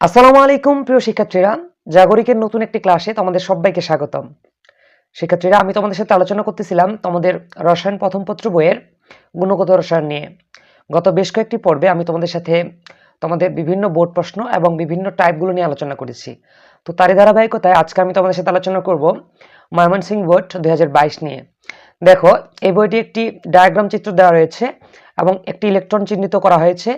আসসালামু আলাইকুম, প্রিয় শিক্ষার্থীরা। জাগরিকের নতুন একটি ক্লাসে তোমাদের সবাইকে স্বাগতম। শিক্ষার্থীরা, আমি তোমাদের সাথে আলোচনা করতেছিলাম তোমাদের রসায়ন প্রথম পত্র বইয়ের গুণগত রসায়ন নিয়ে। গত বেশ কয়েকটি পর্বে আমি তোমাদের সাথে তোমাদের বিভিন্ন বোর্ড প্রশ্ন এবং বিভিন্ন টাইপগুলো নিয়ে আলোচনা করেছি। তো তারই ধারাবাহিকতায় আজকে আমি তোমাদের সাথে আলোচনা করব ময়মনসিংহ বোর্ড দু হাজার বাইশ নিয়ে। দেখো, এই বইটি একটি ডায়াগ্রাম চিত্র দেওয়া রয়েছে এবং একটি ইলেকট্রন চিহ্নিত করা হয়েছে।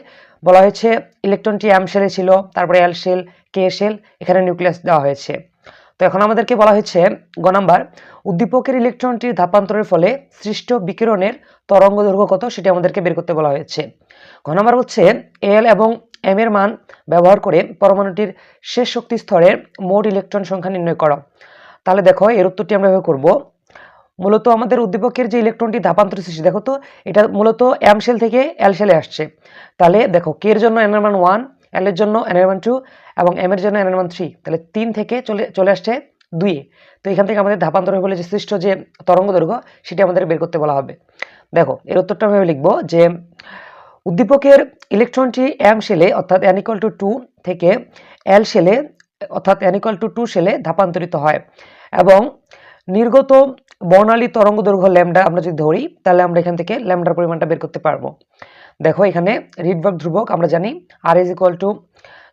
বলা হয়েছে ইলেকট্রনটি এম শেলে ছিল, তারপরে এল শেল কে শেল এখানে নিউক্লিয়াস দেওয়া হয়েছে। তো এখন আমাদেরকে বলা হয়েছে গ নাম্বার, উদ্দীপকের ইলেকট্রনটির ধাপান্তরের ফলে সৃষ্ট বিকিরণের তরঙ্গ দৈর্ঘ্য কত সেটি আমাদেরকে বের করতে বলা হয়েছে। ঘ নাম্বার হচ্ছে এল এবং এম এর মান ব্যবহার করে পরমাণুটির শেষ শক্তি স্তরের মোট ইলেকট্রন সংখ্যা নির্ণয় করো। তাহলে দেখো, এর উত্তরটি আমরা করব? মূলত আমাদের উদ্দীপকের যে ইলেকট্রনটি ধাপান্তর সৃষ্টি দেখো তো, এটা মূলত এম সেল থেকে এল সেলে আসছে। তাহলে দেখো কে এর জন্য এন এর মান ওয়ান এল এর জন্য এন এর মান টু এবং এম এর জন্য এন এর মান থ্রি তাহলে তিন থেকে চলে চলে আসছে দুইয়ে তো এখান থেকে আমাদের ধাপান্তর হয়ে বলে যে সৃষ্ট যে তরঙ্গ দৈর্ঘ্য, সেটি আমাদের বের করতে বলা হবে। দেখো, এর উত্তরটা আমি লিখব যে উদ্দীপকের ইলেকট্রনটি এম সেলে অর্থাৎ ইকুয়াল টু টু থেকে এল সেলে অর্থাৎ ইকুয়াল টু টু সেলে ধাপান্তরিত হয় এবং নির্গত বর্ণালী তরঙ্গ দৈর্ঘ্য ল্যামডা আমরা যদি ধরি, তাহলে আমরা এখান থেকে ল্যামডার পরিমাণটা বের করতে পারব। দেখো এখানে রিডবার্গ ধ্রুবক আমরা জানি আর ইজ ইকুয়াল টু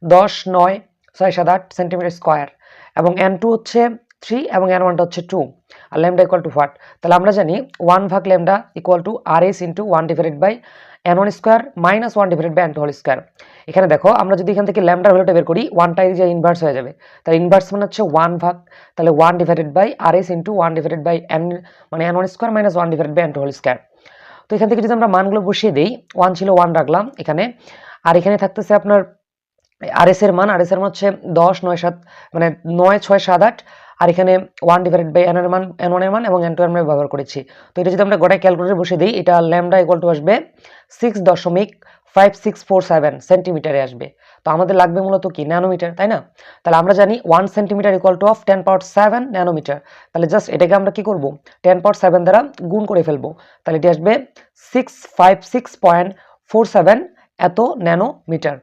দশ, নয়, ছয়, সাত, আট সেন্টিমিটার স্কোয়ার এবং এন টু হচ্ছে থ্রি এবং এন ওয়ানটা হচ্ছে টু আর ল্যামডা ইকুয়াল টু হোয়াট তাহলে আমরা জানি ওয়ান ভাগ lambda equal to R S into one divided by N one square minus one divided by N two whole square এখানে দেখো, আমরা যদি এখান থেকে ল্যামডার ভ্যালুটা বের করি ওয়ানটাই যে ইনভার্স হয়ে যাবে। তাহলে ইনভার্স মানে হচ্ছে ওয়ান ভাগ, তাহলে one divided by R S into one divided by N মানে N one square minus one divided by N two whole square তো এখান থেকে যদি আমরা মানগুলো বসিয়ে দিই ওয়ান ছিল ওয়ান রাখলাম এখানে। আর এখানে থাকতেছে আপনার আর এস এর মান আর এস এর মান হচ্ছে দশ, নয়, সাত মানে নয়, ছয়, সাত, আট আর এখানে ওয়ান ডিভাইডেড বাই এন এর মান এন ওয়ানের মান এবং এন টু এর মান ব্যবহার করেছি। তো এটা যদি আমরা গোটায় ক্যালকুলেটর বসে দিই, এটা ল্যামডা ইকুয়াল টু আসবে সিক্স দশমিক ফাইভ সিক্স ফোর সেভেন সেন্টিমিটারে আসবে। তো আমাদের লাগবে মূলত কি? ন্যানোমিটার তাই না? তাহলে আমরা জানি one centimetre equal to of ten power seven nanometre তাহলে জাস্ট এটাকে আমরা কি করব? টেন পাওয়ার সেভেন দ্বারা গুণ করে ফেলব। তাহলে এটি আসবে six five six point four seven এত ন্যানোমিটার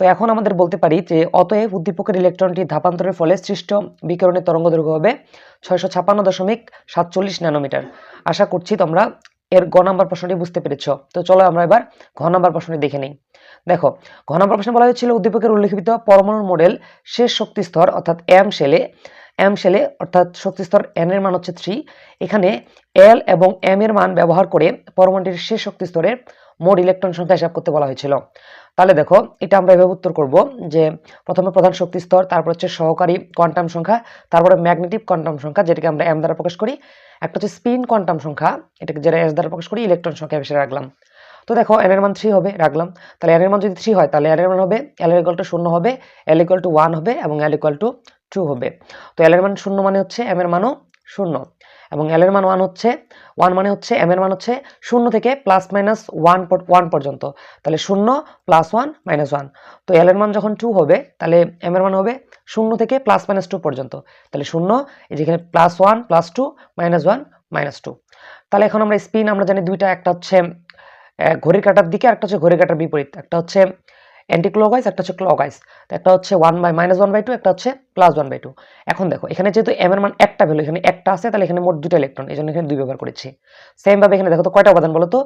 তো এখন আমাদের বলতে পারি যে, অতএব উদ্দীপকের ইলেকট্রনটি ধাপান্তরের ফলে সৃষ্ট বিকিরণের তরঙ্গ দৈর্ঘ্য হবে ছয়শো ছাপ্পান্ন দশমিক সাতচল্লিশ ন্যানোমিটার। আশা করছি তোমরা এর গ নাম্বার প্রশ্নটি বুঝতে পেরেছ। তো চলো আমরা এবার ঘ নাম্বার প্রশ্নটি দেখে নিই। দেখো, ঘ নাম্বার প্রশ্ন বলা হয়েছিল উদ্দীপকের উল্লেখিত পরমাণুর মডেল শেষ শক্তি স্তর অর্থাৎ এম সেলে এম সেলে অর্থাৎ শক্তিস্তর এন এর মান হচ্ছে থ্রি। এখানে এল এবং এম এর মান ব্যবহার করে পরমাণুটির শেষ শক্তি স্তরের মোট ইলেকট্রন সংখ্যা হিসাব করতে বলা হয়েছিল। তাহলে দেখো, এটা আমরা এভাবে উত্তর করব যে প্রথমে প্রধান শক্তি স্তর, তারপর হচ্ছে সহকারী কোয়ান্টাম সংখ্যা, তারপরে ম্যাগনেটিক কোয়ান্টাম সংখ্যা, যেটাকে আমরা এম দ্বারা প্রকাশ করি। একটা হচ্ছে স্পিন কোয়ান্টাম সংখ্যা, এটাকে যেটা এস দ্বারা প্রকাশ করি, ইলেকট্রন সংখ্যা হিসেবে রাখলাম। তো দেখো এর মান থ্রি হবে, রাখলাম। তাহলে এর মান যদি থ্রি হয়, তাহলে এর মান হবে এল এর ইকুয়াল টু শূন্য হবে এল ইকুয়াল টু ওয়ান হবে এবং এল ইকুয়াল টু টু হবে। তো এল এর মান শূন্য মানে হচ্ছে এম এর মানও শূন্য। এবং এল এর মান ওয়ান হচ্ছে ওয়ান মানে হচ্ছে এম এর মান হচ্ছে শূন্য থেকে প্লাস মাইনাস ওয়ান ওয়ান পর্যন্ত। তাহলে শূন্য প্লাস ওয়ান মাইনাস ওয়ান তো এল এর মান যখন টু হবে, তাহলে এম এর মান হবে শূন্য থেকে প্লাস মাইনাস টু পর্যন্ত। তাহলে শূন্য, এই যেখানে plus one plus two minus one minus two তাহলে এখন আমরা স্পিন আমরা জানি দুইটা, একটা হচ্ছে ঘড়ির কাটার দিকে একটা হচ্ছে ঘড়ির কাটার বিপরীত। একটা হচ্ছে অ্যান্টি একটা হচ্ছে ক্লকওয়াইজ একটা হচ্ছে one by minus one by two একটা হচ্ছে প্লাস ওয়ান বাই টু এখন দেখো, এখানে যেহেতু এম এর মান একটা ভ্যালু এখানে একটা আছে, তাহলে এখানে মোট দুটো ইলেকট্রন এই জন্য এখানে দুই ব্যবহার করেছি। সেমভাবে এখানে দেখো তো কয়টা উপাদান বলো তো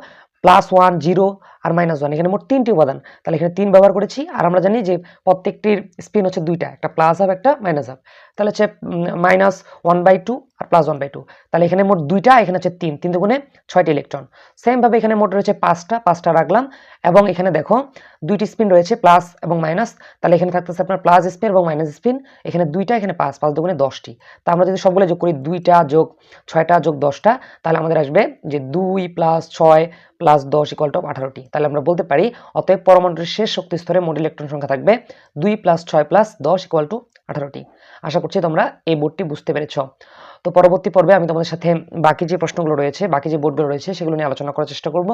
প্লাস ওয়ান জিরো আর মাইনাস ওয়ান এখানে মোট তিনটি উপাদান। তাহলে এখানে তিন ব্যবহার করেছি, আর আমরা জানি যে প্রত্যেকটির স্পিন হচ্ছে দুইটা, একটা প্লাস হাফ একটা মাইনাস হাফ তাহলে হচ্ছে মাইনাস ওয়ান বাই টু আর প্লাস ওয়ান বাই টু তাহলে এখানে মোট দুইটা, এখানে হচ্ছে তিন তিন দুগুণে ছয়টি ইলেকট্রন সেমভাবে এখানে মোট রয়েছে পাঁচটা পাঁচটা রাখলাম, এবং এখানে দেখো দুইটি স্পিন রয়েছে প্লাস এবং মাইনাস তাহলে এখানে থাকতেছে আপনার প্লাস স্পিন এবং মাইনাস স্পিন এখানে দুইটা, এখানে পাঁচ পাঁচ দুগুণে দশটি। তা আমরা যদি সবগুলো যোগ করি, দুইটা যোগ ছয়টা যোগ দশটা, তাহলে আমাদের আসবে যে দুই প্লাস ছয় প্লাস দশ ইকুয়াল টু আঠারোটি। তাহলে আমরা বলতে পারি, অতএব পরমাণুর শেষ শক্তি স্তরে মোট ইলেকট্রন সংখ্যা থাকবে দুই প্লাস ছয় প্লাস দশ ইকুয়াল টু আঠারোটি। আশা করছি তোমরা এই বোর্ডটি বুঝতে পেরেছ। তো পরবর্তী পর্বে আমি তোমাদের সাথে বাকি যে প্রশ্নগুলো রয়েছে, বাকি যে বোর্ডগুলো রয়েছে, সেগুলো নিয়ে আলোচনা করার চেষ্টা করব।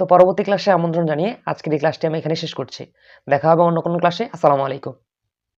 তো পরবর্তী ক্লাসে আমন্ত্রণ জানিয়ে আজকের এই ক্লাসটি আমি এখানে শেষ করছি। দেখা হবে অন্য কোনো ক্লাসে আসসালামু আলাইকুম।